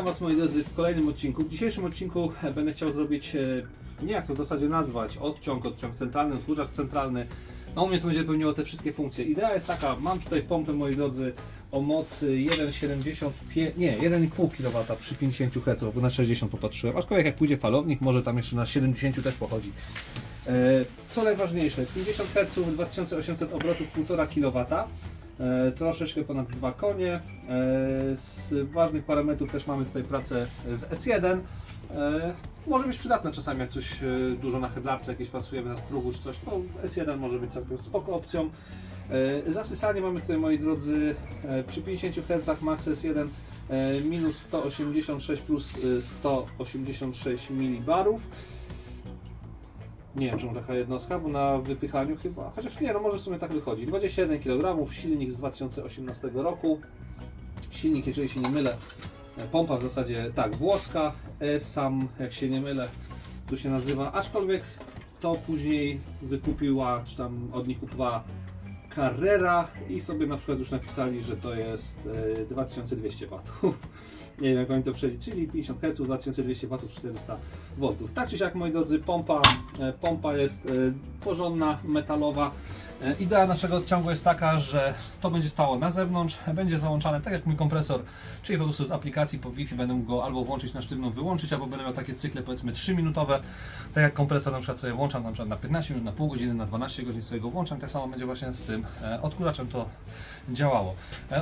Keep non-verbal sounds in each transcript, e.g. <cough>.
Witam Was moi drodzy w kolejnym odcinku. W dzisiejszym odcinku e, będę chciał zrobić, e, nie jak to w zasadzie nazwać, odciąg, odciąg centralny, odkurzacz centralny. No u mnie to będzie pełniło te wszystkie funkcje. Idea jest taka, mam tutaj pompę moi drodzy o mocy 1,75, nie 1,5 kW przy 50 Hz, bo na 60 popatrzyłem. Aczkolwiek jak pójdzie falownik, może tam jeszcze na 70 też pochodzi. E, Co najważniejsze, 50 Hz, 2800 obrotów, 1,5 kW. E, troszeczkę ponad dwa konie. E, z ważnych parametrów też mamy tutaj pracę w S1. E, może być przydatne czasami, jak coś dużo na heblarce, jakieś pracujemy na strugu czy coś, to S1 może być całkiem spoko opcją. Zasysanie mamy tutaj, moi drodzy, przy 50 Hz max S1 e, minus 186 plus e, 186 milibarów. Nie wiem, czemu taka jednostka, bo na wypychaniu chyba, chociaż nie, no może w sumie tak wychodzi. 21 kg, silnik z 2018 roku. Silnik, jeżeli się nie mylę, e, pompa w zasadzie tak, włoska, e, sam, jak się nie mylę, tu się nazywa, aczkolwiek to później wykupiła, czy tam od nich kupowała Carrera i sobie na przykład już napisali, że to jest e, 2200 W. Nie wiem jak oni to przeliczyli, czyli 50 Hz, 2200 W, 400 V. Tak czy siak moi drodzy, pompa, e, pompa jest e, porządna, metalowa. E, Idea naszego odciągu jest taka, że to będzie stało na zewnątrz, będzie załączane tak jak mój kompresor, czyli po prostu z aplikacji po Wi-Fi będę go albo włączyć na sztywną, wyłączyć, albo będę miał takie cykle powiedzmy 3 minutowe, tak jak kompresor na przykład sobie włączam na, przykład na 15 minut, na pół godziny, na 12 godzin sobie go włączam, tak samo będzie właśnie z tym odkurzaczem to działało.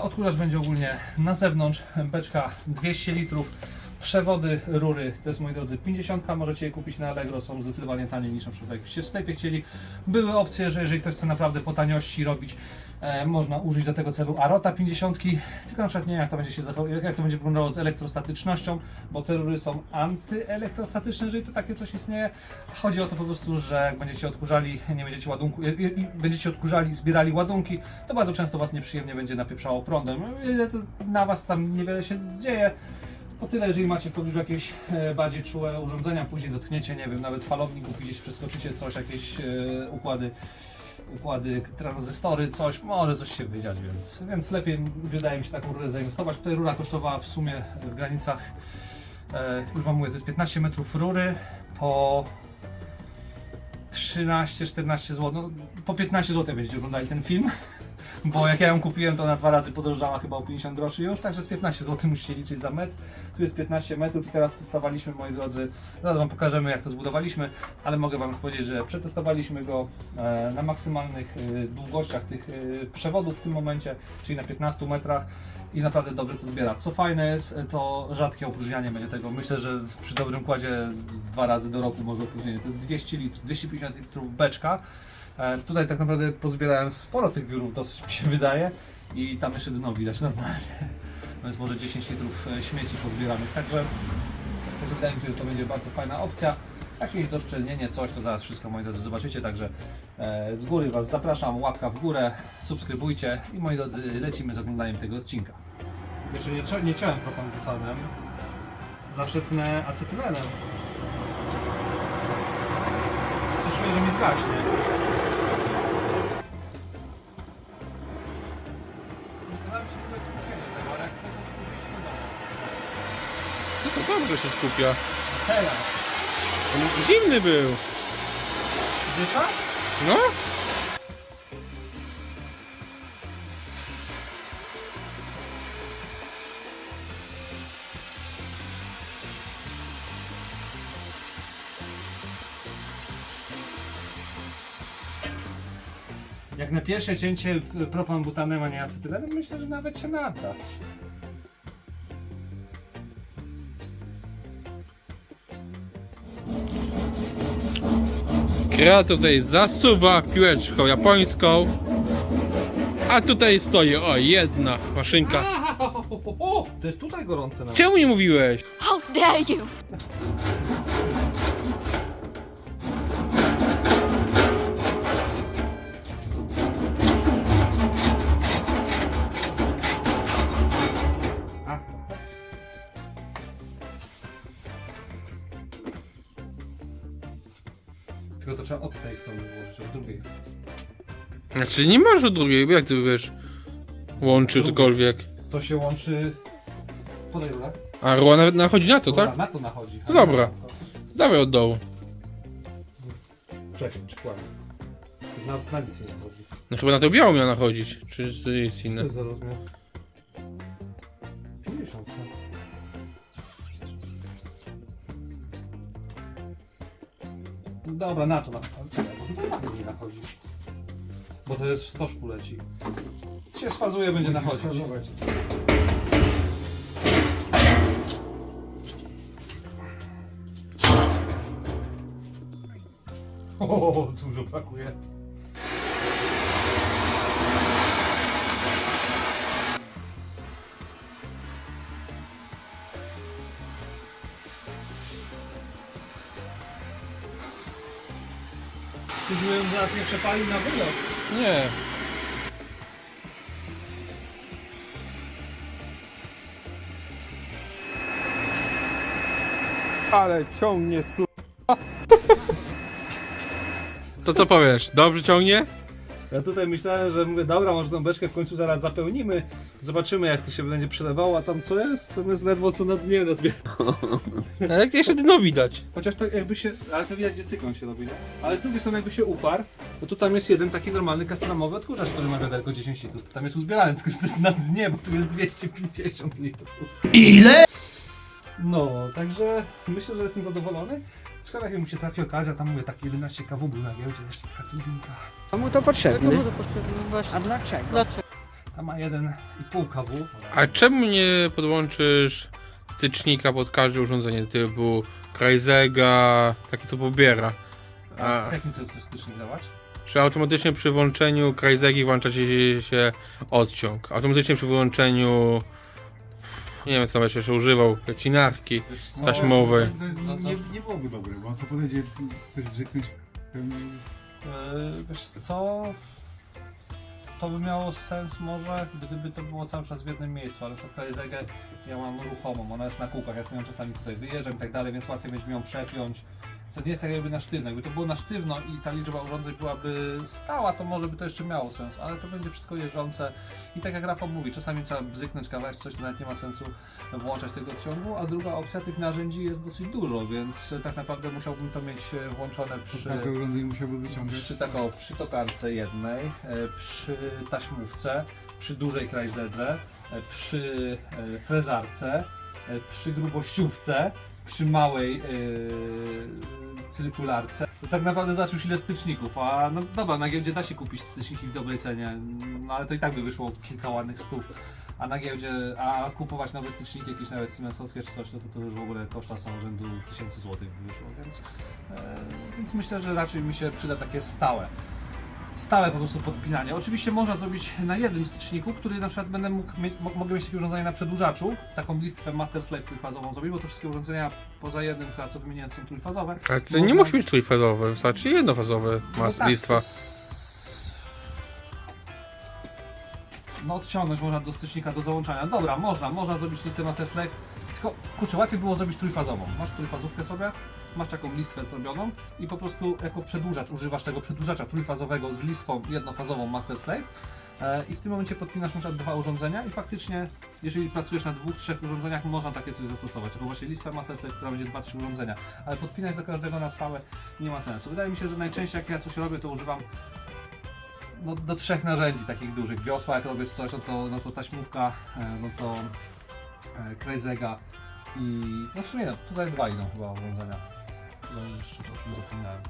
Odkurzacz będzie ogólnie na zewnątrz, beczka 200 litrów, Przewody, rury, to jest moi drodzy 50, możecie je kupić na Allegro, są zdecydowanie taniej niż na przykład jakbyście w sklepie chcieli. Były opcje, że jeżeli ktoś chce naprawdę po taniości robić, e, można użyć do tego celu Arota 50, tylko na przykład nie wiem jak to będzie się jak- jak to będzie wyglądało z elektrostatycznością, bo te rury są antyelektrostatyczne, jeżeli to takie coś istnieje. Chodzi o to po prostu, że jak będziecie odkurzali, nie będziecie ładunku, będziecie odkurzali, zbierali ładunki, to bardzo często Was nieprzyjemnie będzie napieprzało prądem. Na Was tam niewiele się dzieje, o tyle, jeżeli macie w pobliżu jakieś e, bardziej czułe urządzenia, później dotkniecie, nie wiem, nawet falownik gdzieś przeskoczycie coś, jakieś e, układy, układy, tranzystory, coś, może coś się wydziać, więc, więc lepiej wydaje mi się taką rurę zainwestować. Tutaj rura kosztowała w sumie w granicach, e, już Wam mówię, to jest 15 metrów rury po 13-14 zł, no, po 15 zł będziecie oglądali ten film. Bo jak ja ją kupiłem, to na dwa razy podrożała chyba o 50 groszy już, także z 15 zł musicie liczyć za metr. Tu jest 15 metrów i teraz testowaliśmy, moi drodzy. Zaraz Wam pokażemy, jak to zbudowaliśmy, ale mogę Wam już powiedzieć, że przetestowaliśmy go e, na maksymalnych e, długościach tych e, przewodów w tym momencie, czyli na 15 metrach i naprawdę dobrze to zbiera. Co fajne jest, to rzadkie opróżnianie będzie tego. Myślę, że przy dobrym kładzie z dwa razy do roku może opróżnienie. To jest 200 litrów, 250 litrów beczka. E, Tutaj tak naprawdę pozbierałem sporo tych wiórów, dosyć mi się <laughs> wydaje. I tam jeszcze dno widać normalnie. <laughs> No jest może 10 litrów e, śmieci pozbieranych. Także, także wydaje mi się, że to będzie bardzo fajna opcja. Jakieś doszczelnienie, coś, to zaraz wszystko moi drodzy zobaczycie. Także e, z góry Was zapraszam, łapka w górę, subskrybujcie i moi drodzy lecimy z oglądaniem tego odcinka. Jeszcze nie, nie ciąłem propanbutanem, zawsze tnę acetylenem. Coś czuję, że mi zgaśnie. Dobrze się skupia. Teraz. Zimny był. Dysza? No? Jak na pierwsze cięcie propan butanem, a nie acetylenem, myślę, że nawet się nada. Kra tutaj zasuwa piłeczką japońską. A tutaj stoi, o, jedna maszynka. O, to jest tutaj gorące nawet. Czemu nie mówiłeś? How dare you! Znaczy nie masz drugiej, jak ty wiesz, łączy cokolwiek. To się łączy... Podaj rurę. A Rua nawet nachodzi na to, Dobra, tak? Na to nachodzi. No dobra. Dawaj od dołu. Czekaj, czy kłamie. Na, na nic nie nachodzi. No chyba na to biało miał nachodzić. Czy to jest Co inne? to jest za rozmiar? 50. tak. Dobra, na to nachodzi. Czekaj, bo tutaj na to nie nachodzi. Bo to jest w stożku leci. Się sfazuje, będzie nachodzić. O, dużo brakuje. Już zaraz nie przepalił na wylot. Nie. Ale ciągnie su... To co powiesz? Dobrze ciągnie? Ja tutaj myślałem, że mówię, dobra, może tą beczkę w końcu zaraz zapełnimy. Zobaczymy jak to się będzie przelewało, a tam co jest? To jest ledwo co na dnie nazbie. A <laughs> jak jeszcze dno widać? Chociaż to jakby się, ale to widać gdzie cyklon się robi, nie? Ale z drugiej strony jakby się uparł, no to tam jest jeden taki normalny kastronowy odkurzacz, który ma wiaderko 10 litrów. To tam jest uzbierany, tylko że to jest na dnie, bo tu jest 250 litrów. Ile? No, także myślę, że jestem zadowolony. Ciekawe jak mu się trafi okazja, tam mówię, tak 11 kW był na giełdzie, jeszcze taka turbinka. Komu to potrzebne? Komu to potrzebne? No Właśnie. A dlaczego? Dlaczego? Tam ma 1,5 kW. A czemu nie podłączysz stycznika pod każde urządzenie typu Krajzega, takie co pobiera? A w jakim celu chcesz stycznik dawać? że automatycznie przy włączeniu Krajzegi włącza ci się odciąg. Automatycznie przy wyłączeniu nie wiem co tam jeszcze używał, cinarki Wiesz co? taśmowej. No, nie, nie byłoby dobre, bo on sobie podejdzie coś bzyknąć. ten- Yy, wiesz co? To by miało sens może, gdyby to było cały czas w jednym miejscu, ale w przypadku Rezegę ja mam ruchomą, ona jest na kółkach, ja sobie ją czasami tutaj wyjeżdżam i tak dalej, więc łatwiej będzie mi ją przepiąć. To nie jest tak jakby na sztywno, jakby to było na sztywno i ta liczba urządzeń byłaby stała, to może by to jeszcze miało sens, ale to będzie wszystko jeżdżące i tak jak Rafał mówi, czasami trzeba bzyknąć kawałek, coś to nawet nie ma sensu włączać tego odciągu, a druga opcja tych narzędzi jest dosyć dużo, więc tak naprawdę musiałbym to mieć e, włączone przy... Takie urządzenie musiałby wyciągać. Przy taką, przy tokarce jednej, e, przy taśmówce, przy dużej krajzedze, e, przy frezarce, przy grubościówce, przy małej e, cyrkularce. To tak naprawdę zaczął ile styczników, a no dobra, na giełdzie da się kupić styczniki w dobrej cenie, no ale to i tak by wyszło kilka ładnych stów. A na giełdzie, a kupować nowe styczniki, jakieś nawet siemensowskie czy coś, no to, to już w ogóle koszta są rzędu tysięcy złotych by wyszło, więc, e, więc myślę, że raczej mi się przyda takie stałe. Stałe po prostu podpinanie. Oczywiście można zrobić na jednym styczniku, który na przykład będę mógł mieć, mo- mogę mieć takie urządzenie na przedłużaczu, taką listwę Master Slave trójfazową zrobić, bo to wszystkie urządzenia poza jednym chyba co wymieniłem są trójfazowe. Ale to nie musi być trójfazowe, wystarczy jednofazowe No mas tak, listwa. No odciągnąć można do stycznika do załączania. Dobra, można, można zrobić listę Master Slave. Tylko kurczę, łatwiej było zrobić trójfazową. Masz trójfazówkę sobie, masz taką listwę zrobioną i po prostu jako przedłużacz używasz tego przedłużacza trójfazowego z listwą jednofazową Master Slave. E, I w tym momencie podpinasz na dwa urządzenia i faktycznie, jeżeli pracujesz na dwóch, trzech urządzeniach, można takie coś zastosować. Tylko właśnie listwa Master Slave, która będzie dwa, trzy urządzenia. Ale podpinać do każdego na stałe nie ma sensu. Wydaje mi się, że najczęściej jak ja coś robię, to używam no, do trzech narzędzi takich dużych. Wiosła, jak robię coś, no to, no to taśmówka, e, no to e, krajzega i no w sumie tutaj dwa idą chyba urządzenia. No jeszcze o czym zapomniałem.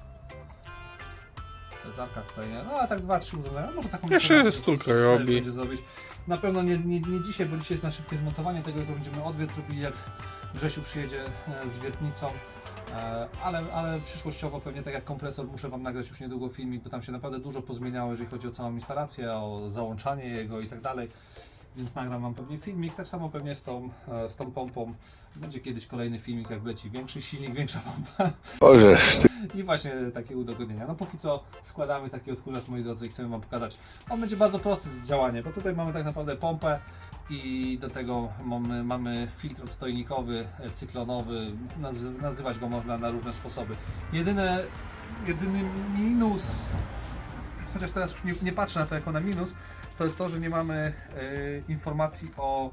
Tutaj nie, no a tak dwa, trzy urządzenia, może taką Jeszcze listę stulkę robi. będzie zrobić. Na pewno nie, nie, nie dzisiaj, bo dzisiaj jest na szybkie zmontowanie tego, to będziemy odwiet robili jak Grzesiu przyjedzie e, z Wietnicą. E, Ale, ale przyszłościowo pewnie tak jak kompresor muszę Wam nagrać już niedługo filmik, bo tam się naprawdę dużo pozmieniało, jeżeli chodzi o całą instalację, o załączanie jego i tak dalej. Więc nagram Wam pewnie filmik, tak samo pewnie z tą, e, z tą pompą. Będzie kiedyś kolejny filmik, jak wleci większy silnik, większa pompa. I właśnie takie udogodnienia. No póki co składamy taki odkurzacz, moi drodzy, i chcemy Wam pokazać. On będzie bardzo prosty z działanie, bo tutaj mamy tak naprawdę pompę i do tego mamy, mamy filtr odstojnikowy, e, cyklonowy, nazy- nazywać go można na różne sposoby. Jedyne, jedyny minus, chociaż teraz już nie, nie patrzę na to jako na minus, to jest to, że nie mamy e, informacji o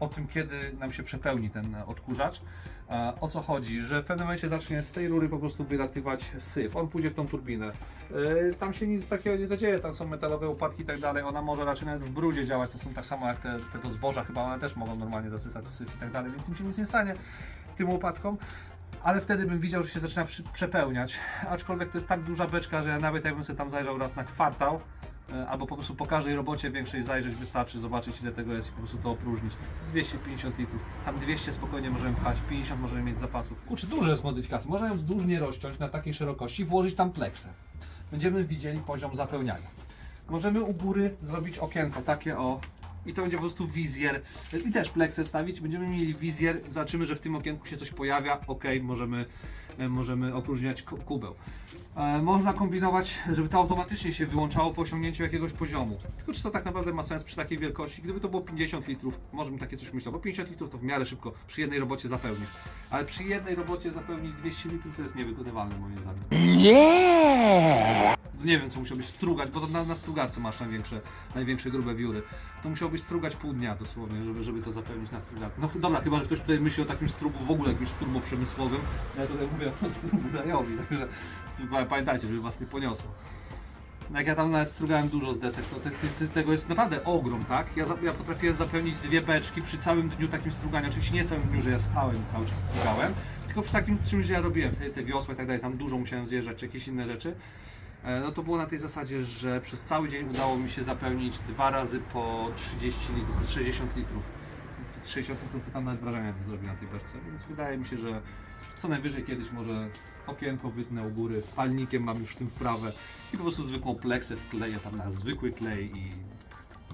o tym, kiedy nam się przepełni ten odkurzacz. O co chodzi? Że w pewnym momencie zacznie z tej rury po prostu wylatywać syf. On pójdzie w tą turbinę. E, Tam się nic takiego nie zadzieje, tam są metalowe upadki i tak dalej. Ona może raczej nawet w brudzie działać. To są tak samo jak te, te do zboża, chyba one też mogą normalnie zasysać syf i tak dalej, więc im się nic nie stanie tym upadkom. Ale wtedy bym widział, że się zaczyna przepełniać. Aczkolwiek to jest tak duża beczka, że nawet jakbym sobie tam zajrzał raz na kwartał, albo po prostu po każdej robocie większej zajrzeć, wystarczy zobaczyć ile tego jest i po prostu to opróżnić. Z 250 litrów. Tam 200 spokojnie możemy pchać, 50 możemy mieć zapasów. Kurczę, dużo jest modyfikacji. Można ją wzdłużnie rozciąć na takiej szerokości włożyć tam pleksę. Będziemy widzieli poziom zapełniania. Możemy u góry zrobić okienko takie o i to będzie po prostu wizjer i też pleksę wstawić. Będziemy mieli wizjer, zobaczymy, że w tym okienku się coś pojawia. Ok, możemy, e, możemy opróżniać ku- kubeł. E, można kombinować, żeby to automatycznie się wyłączało po osiągnięciu jakiegoś poziomu. Tylko czy to tak naprawdę ma sens przy takiej wielkości? Gdyby to było 50 litrów, może bym takie coś myślał, bo 50 litrów to w miarę szybko przy jednej robocie zapełnisz. Ale przy jednej robocie zapełnić 200 litrów to jest niewykonywalne moim zdaniem. Nie wiem, co musiałbyś strugać, bo to na, na strugarce masz największe, największe grube wióry. To musiałbyś strugać pół dnia dosłownie, żeby, żeby to zapełnić na strugarce. No dobra, chyba, że ktoś tutaj myśli o takim strugu w ogóle jakimś strugu przemysłowym. Ja tutaj mówię o strugu rajowi, także pa- pamiętajcie, żeby was nie poniosło. No Jak ja tam nawet strugałem dużo z desek, to te, te, te, tego jest naprawdę ogrom, tak? Ja, za, ja potrafiłem zapełnić dwie beczki przy całym dniu takim strugania. Oczywiście nie całym dniu, że ja stałem i cały czas strugałem, tylko przy takim czymś, że ja robiłem te, te wiosła i tak dalej, tam dużo musiałem zjeżdżać, czy jakieś inne rzeczy. E, No to było na tej zasadzie, że przez cały dzień udało mi się zapełnić dwa razy po 30 litrów, to jest 60 litrów. 60 litrów to tam nawet wrażenia zrobi na tej beczce, więc wydaje mi się, że co najwyżej kiedyś może okienko wytnę u góry, palnikiem mam już w tym wprawę i po prostu zwykłą pleksę wkleję tam na zwykły klej i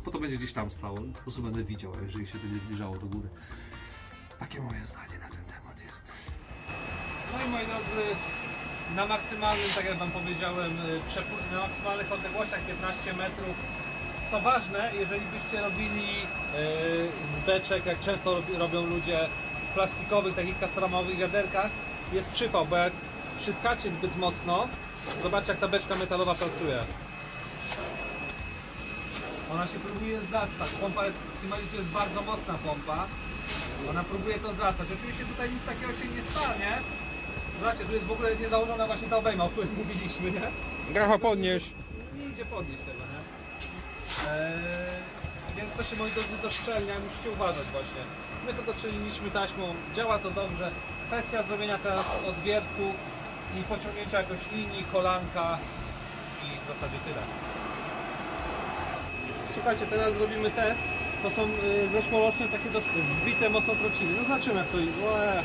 bo to będzie gdzieś tam stało, po prostu będę widział, jeżeli się będzie zbliżało do góry. Takie moje zdanie na ten temat jest. No i moi drodzy, na maksymalnym, tak jak Wam powiedziałem, y, na maksymalnych odległościach 15 metrów. Co ważne, jeżeli byście robili y, z beczek, jak często robi- robią ludzie, plastikowych, takich kastramowych wiaderkach, jest przypał, bo jak przytkacie zbyt mocno, zobaczcie jak ta beczka metalowa pracuje. Ona się próbuje zastać. Pompa jest, to jest bardzo mocna pompa. Ona próbuje to zastać. Oczywiście tutaj nic takiego się nie stanie. Zobaczcie, tu jest w ogóle nie założona właśnie ta obejma, o której mówiliśmy, nie? Grafa podnieś. Nie idzie podnieść tego, nie? Eee, więc to się moi drodzy doszczelnia, musicie uważać właśnie. My to doszczeliliśmy taśmą, działa to dobrze. Kwestia zrobienia teraz odwiertów i pociągnięcia jakoś linii, kolanka i w zasadzie tyle. Słuchajcie, teraz zrobimy test. To są y, zeszłoroczne takie dos- zbite mocno trociny. No zobaczymy jak to. Łe.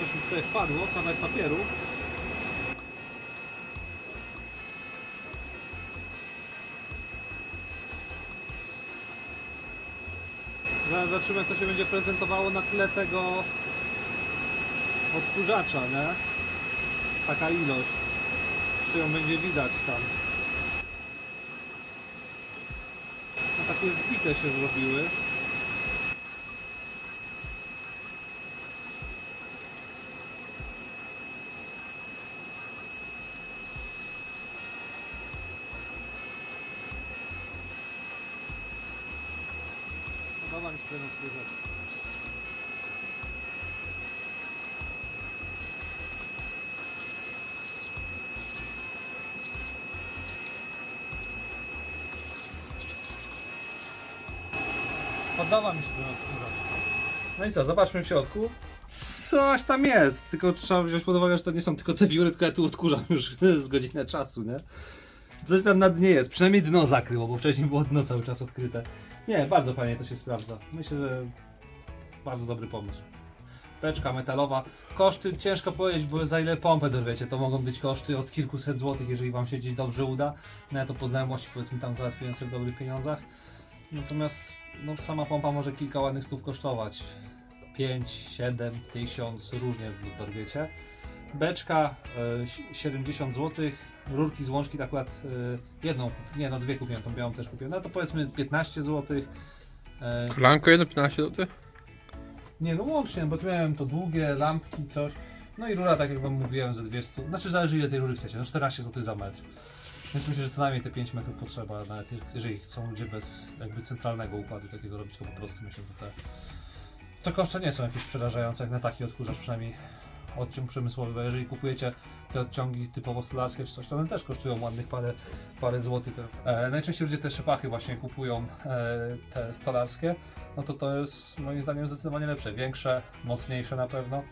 Coś mi tutaj wpadło, kawałek papieru. Zaraz zobaczymy jak to się będzie prezentowało na tle tego odkurzacza, nie? Taka ilość. Czy ją będzie widać tam. No takie zbite się zrobiły. Podoba mi się ten odkurzacz. No i co, zobaczmy w środku. Coś tam jest, tylko trzeba wziąć pod uwagę, że to nie są tylko te wióry, tylko ja tu odkurzam już <laughs> z godzinę czasu, nie? Coś tam na dnie jest, przynajmniej dno zakryło, bo wcześniej było dno cały czas odkryte. Nie, bardzo fajnie to się sprawdza. Myślę, że bardzo dobry pomysł. Beczka metalowa. Koszty ciężko powiedzieć, bo za ile pompę dorwiecie, to mogą być koszty od kilkuset złotych, jeżeli Wam się gdzieś dobrze uda. No ja to po znajomości powiedzmy tam załatwiłem sobie w dobrych pieniądzach. Natomiast no, sama pompa może kilka ładnych stów kosztować. 5, 7, 1000, różnie dorwiecie. Beczka e, 70 zł, rurki z łączki tak akurat e, jedną, nie no dwie kupiłem, tą białą też kupiłem, no to powiedzmy 15 zł. E, Kolanko 1,15 zł? nie no łącznie, bo tu miałem to długie, lampki, coś. No i rura, tak jak wam mówiłem, ze 200, znaczy zależy ile tej rury chcecie, no 14 zł za metr. Więc myślę, że co najmniej te 5 metrów potrzeba, nawet je- jeżeli chcą ludzie bez jakby centralnego układu takiego robić, to po prostu myślę, że te, te koszty nie są jakieś przerażające, jak na taki odkurzacz przynajmniej odciąg przemysłowy, bo jeżeli kupujecie te odciągi typowo stolarskie czy coś, to one też kosztują ładnych parę, parę złotych. E, najczęściej ludzie te szepachy właśnie kupują e, te stolarskie, no to to jest moim zdaniem zdecydowanie lepsze, większe, mocniejsze na pewno.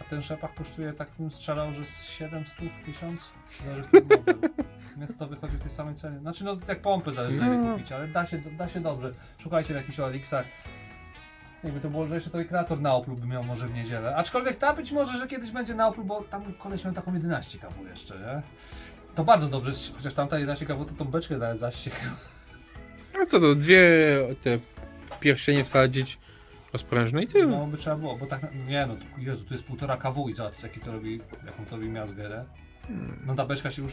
A ten szepach kosztuje, tak bym strzelał, że z 700 1000 zależy model. Więc to wychodzi w tej samej cenie. Znaczy no jak pompy zależy za ile No. kupić, ale da się, da się dobrze. Szukajcie na jakichś OLX-ach. Jakby to było, że jeszcze to i kreator na Oplu by miał może w niedzielę. Aczkolwiek ta być może, że kiedyś będzie na Oplu, bo tam koleś miał taką 11 kW jeszcze, nie? To bardzo dobrze, chociaż tamta 11 kW to tą beczkę nawet zaściek. A co to, dwie te pierścienie wsadzić rozprężne i tyle. No by trzeba było, bo tak, nie no, tu- Jezu, tu jest półtora kW i zobacz jaki to robi, jaką to robi miazgę, nie? No ta beczka się już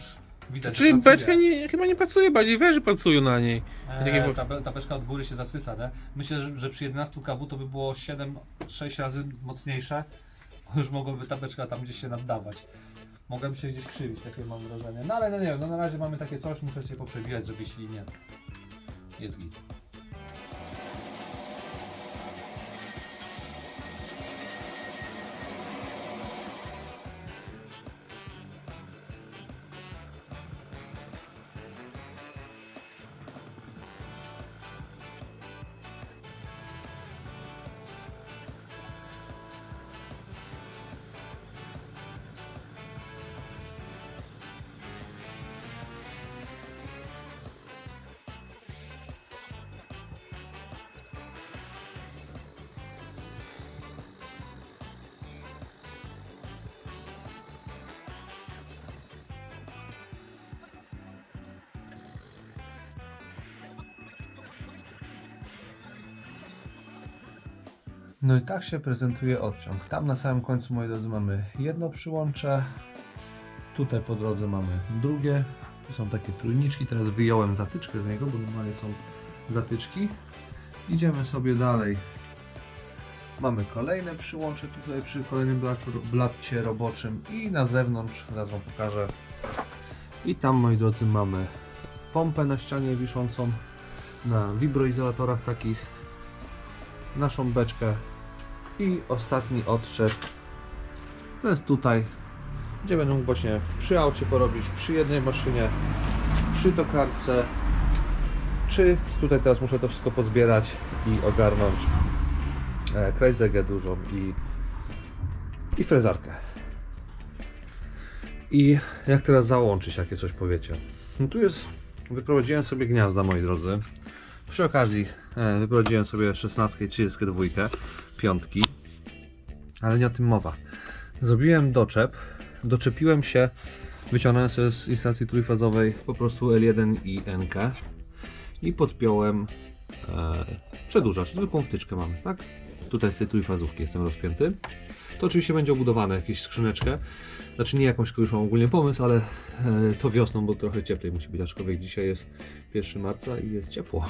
widać, Czyli pracuje. beczka nie, chyba nie pracuje, bardziej węże pracują na niej. Eee, ta, be- ta beczka od góry się zasysa, nie? Myślę, że, że przy 11 kW to by było 7-6 razy mocniejsze. <laughs> Już mogłoby ta beczka tam gdzieś się naddawać. Mogłaby się gdzieś krzywić, takie mam wrażenie. No ale no nie wiem, no na razie mamy takie coś, muszę się poprzebijać, żeby jeśli nie. Jest git. No i tak się prezentuje odciąg. Tam na samym końcu, moi drodzy, mamy jedno przyłącze. Tutaj po drodze mamy drugie. Tu są takie trójniczki. Teraz wyjąłem zatyczkę z niego, bo normalnie są zatyczki. Idziemy sobie dalej. Mamy kolejne przyłącze tutaj przy kolejnym blaczu- blacie roboczym i na zewnątrz, zaraz Wam pokażę. I tam, moi drodzy, mamy pompę na ścianie wiszącą na wibroizolatorach takich naszą beczkę i ostatni odczep. To jest tutaj gdzie będę mógł właśnie przy aucie porobić, przy jednej maszynie, przy tokarce. Czy tutaj teraz muszę to wszystko pozbierać i ogarnąć e, krajzegę dużą i, i frezarkę. I jak teraz załączyć, jakie coś powiecie? No tu jest, wyprowadziłem sobie gniazda moi drodzy. Przy okazji wyprowadziłem sobie 16 i 32, piątki, ale nie o tym mowa. Zrobiłem doczep, doczepiłem się, wyciągnąłem sobie z instalacji trójfazowej po prostu L1 i NK i podpiąłem e, przedłużacz, zwykłą wtyczkę mamy, tak? Tutaj z tej trójfazówki jestem rozpięty. To oczywiście będzie obudowane, jakąś skrzyneczkę. Znaczy nie jakąś, już mam ogólnie pomysł, ale e, to wiosną, bo trochę cieplej musi być, aczkolwiek dzisiaj jest 1 marca i jest ciepło.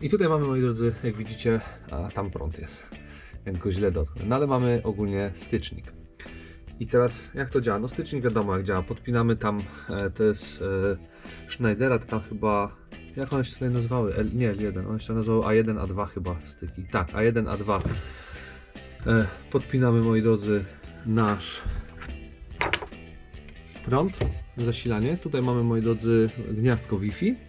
I tutaj mamy, moi drodzy, jak widzicie, a tam prąd jest, jak go źle dotknę. No ale mamy ogólnie stycznik. I teraz jak to działa? No stycznik wiadomo jak działa. Podpinamy tam, e, to jest e, Schneidera, to tam chyba, jak one się tutaj nazywały? L, nie L1, one się nazywały A1, A2 chyba styki. Tak, A1, A2. E, podpinamy, moi drodzy, nasz prąd, zasilanie. Tutaj mamy, moi drodzy, gniazdko Wi-Fi.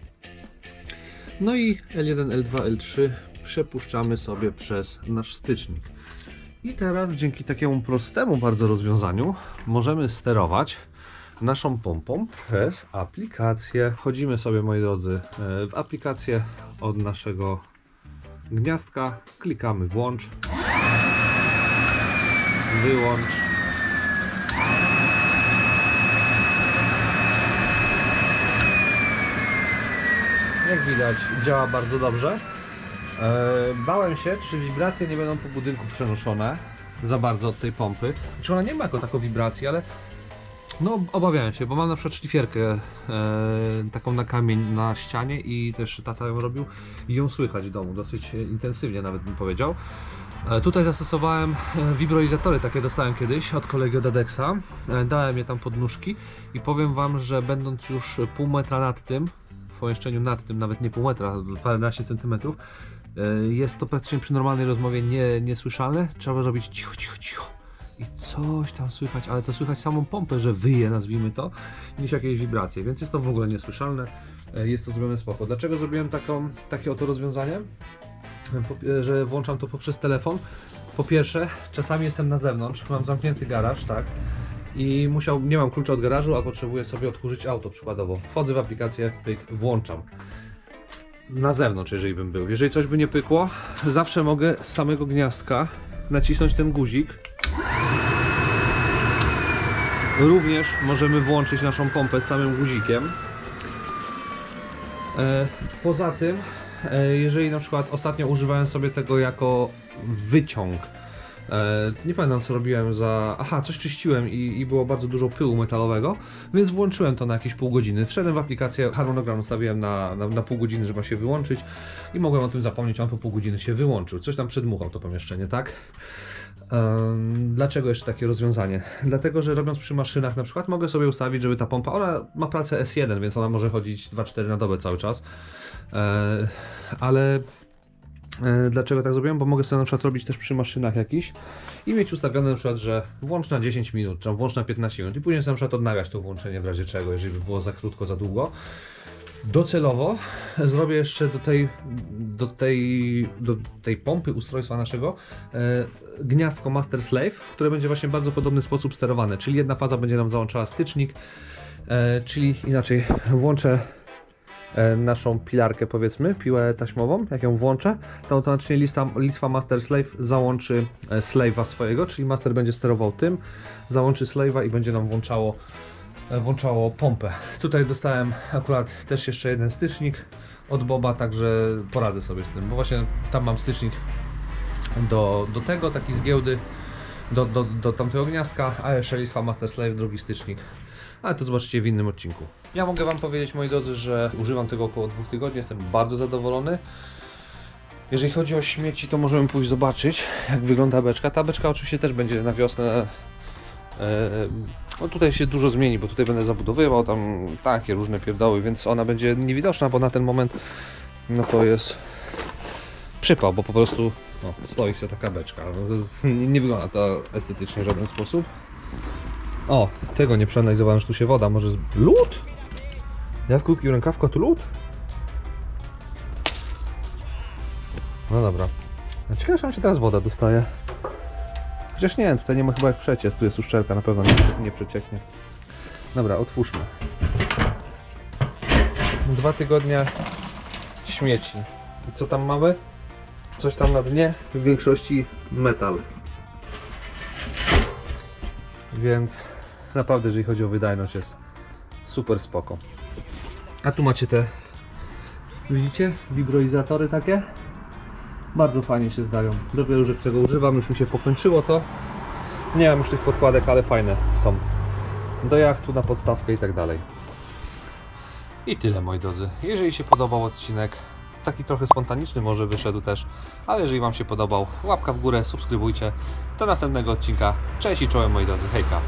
No i L1, L2, L3 przepuszczamy sobie przez nasz stycznik. I teraz dzięki takiemu prostemu bardzo rozwiązaniu możemy sterować naszą pompą przez aplikację. Wchodzimy sobie, moi drodzy, e, w aplikację od naszego gniazdka, klikamy włącz, wyłącz. Jak widać, działa bardzo dobrze. E, bałem się, czy wibracje nie będą po budynku przenoszone za bardzo od tej pompy. Czy ona nie ma jako taką wibracji, ale No, obawiałem się, bo mam na przykład szlifierkę e, taką na kamień na ścianie i też tata ją robił i ją słychać w domu, dosyć intensywnie nawet bym powiedział. E, tutaj zastosowałem e, wibroizatory, takie dostałem kiedyś od kolegi od Adexa. E, dałem je tam pod nóżki i powiem Wam, że będąc już pół metra nad tym, pomieszczeniu nad tym, nawet nie pół metra, paręnaście centymetrów, e, jest to praktycznie przy normalnej rozmowie nie, niesłyszalne. Trzeba robić cicho, cicho, cicho i coś tam słychać, ale to słychać samą pompę, że wyje, nazwijmy to, niż jakieś wibracje, więc jest to w ogóle niesłyszalne. E, Jest to zrobione spoko. Dlaczego zrobiłem taką, takie oto rozwiązanie? E, Że włączam to poprzez telefon. Po pierwsze, czasami jestem na zewnątrz, mam zamknięty garaż, tak? I musiał, nie mam klucza od garażu, a potrzebuję sobie odkurzyć auto przykładowo. Wchodzę w aplikację, pyk, włączam. Na zewnątrz, jeżeli bym był. Jeżeli coś by nie pykło, zawsze mogę z samego gniazdka nacisnąć ten guzik Również możemy włączyć naszą pompę z samym guzikiem. E, Poza tym, e, jeżeli na przykład ostatnio używałem sobie tego jako wyciąg, nie pamiętam co robiłem za. Aha, coś czyściłem i, i było bardzo dużo pyłu metalowego, więc włączyłem to na jakieś pół godziny. Wszedłem w aplikację, harmonogram ustawiłem na, na, na pół godziny, żeby ma się wyłączyć i mogłem o tym zapomnieć, on po pół godziny się wyłączył. Coś tam przedmuchał to pomieszczenie, tak? Dlaczego jeszcze takie rozwiązanie? Dlatego, że robiąc przy maszynach na przykład mogę sobie ustawić, żeby ta pompa, ona ma pracę S1, więc ona może chodzić 2-4 na dobę cały czas. E, ale e, dlaczego tak zrobiłem? Bo mogę sobie na przykład robić też przy maszynach jakiś i mieć ustawione na przykład, że włącz na 10 minut, czy włącz na 15 minut i później sobie na przykład odnawiać to włączenie w razie czego, jeżeli by było za krótko, za długo. Docelowo zrobię jeszcze do tej, do tej, do tej pompy ustrojstwa naszego e, gniazdko Master Slave, które będzie właśnie w bardzo podobny sposób sterowane, czyli jedna faza będzie nam załączała stycznik, e, czyli inaczej włączę e, naszą pilarkę powiedzmy, piłę taśmową, jak ją włączę, to automatycznie lista, listwa Master Slave załączy e, Slave'a swojego, czyli Master będzie sterował tym, załączy Slave'a i będzie nam włączało e, włączało pompę. Tutaj dostałem akurat też jeszcze jeden stycznik od Boba, także poradzę sobie z tym, bo właśnie tam mam stycznik do, do tego, taki z giełdy, do, do, do tamtego gniazdka, a jeszcze listwa Master Slave, drugi stycznik. Ale to zobaczycie w innym odcinku. Ja mogę Wam powiedzieć, moi drodzy, że używam tego około dwóch tygodni, jestem bardzo zadowolony. Jeżeli chodzi o śmieci, to możemy pójść zobaczyć, jak wygląda beczka. Ta beczka oczywiście też będzie na wiosnę. E, no tutaj się dużo zmieni, bo tutaj będę zabudowywał tam takie różne pierdoły, więc ona będzie niewidoczna, bo na ten moment no to jest przypał, bo po prostu no, stoi sobie taka beczka. No, nie wygląda to estetycznie w żaden sposób. O, tego nie przeanalizowałem, że tu się woda. Może z... lód? Ja w krótkim rękawku, a tu lód? No dobra. Ciekawe, tam się teraz woda dostaje. Chociaż nie, tutaj nie ma chyba jak przeciec. Tu jest uszczelka, na pewno nie, nie przecieknie. Dobra, otwórzmy. Dwa tygodnie śmieci. I co tam mamy? Coś tam na dnie, w większości metal. Więc naprawdę, jeżeli chodzi o wydajność, jest super spoko. A tu macie te, widzicie, wibroizatory takie? Bardzo fajnie się zdają. Do wielu rzeczy tego używam, już mi się pokończyło to. Nie mam już tych podkładek, ale fajne są. Do jachtu, na podstawkę i tak dalej. I tyle moi drodzy. Jeżeli się podobał odcinek, taki trochę spontaniczny może wyszedł też, ale jeżeli Wam się podobał, łapka w górę, subskrybujcie. Do następnego odcinka. Cześć i czołem moi drodzy, hejka.